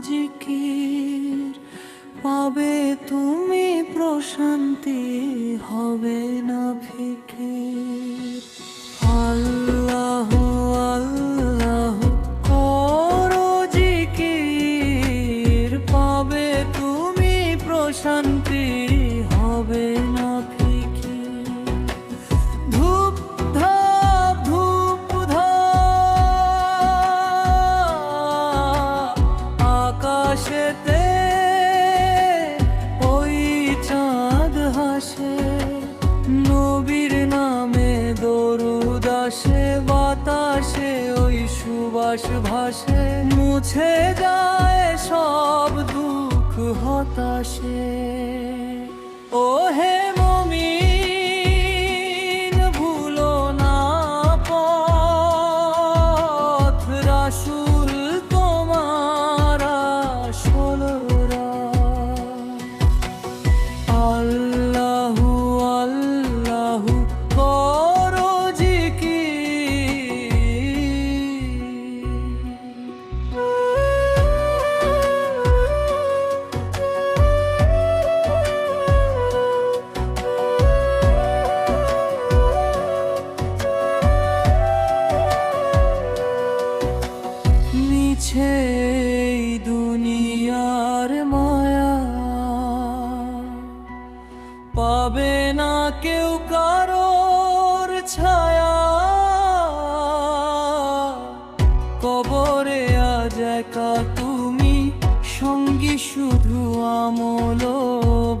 জিকির। পাবে তুমি প্রশান্তি হবে না ফিকির। ওই সুবাস ভাসে মুছে যায় সব দুঃখ হতাশে। মিছে দুনিয়ার মায়া। পাবে না কেউ কারোর ছায়া। কবরে আজ একা তুমি, সঙ্গী শুধু আমল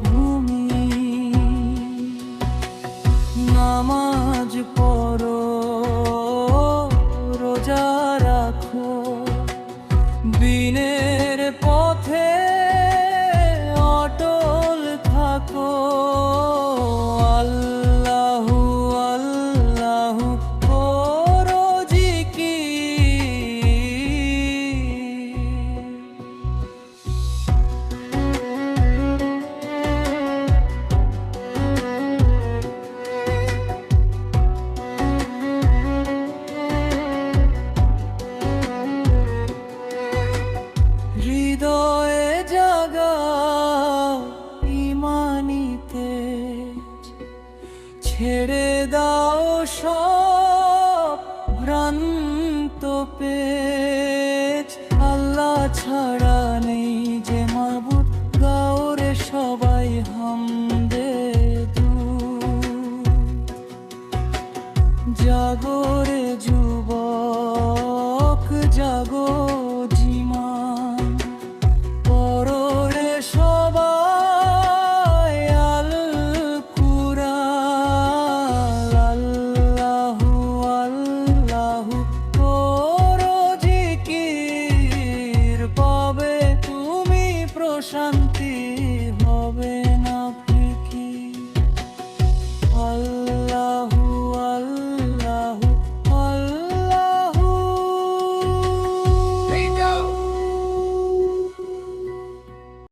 ভূমি। নামাজ পড়ো বিনের ছেড়ে দাও সব ভ্রান্ত আল্লাহ ছাড়া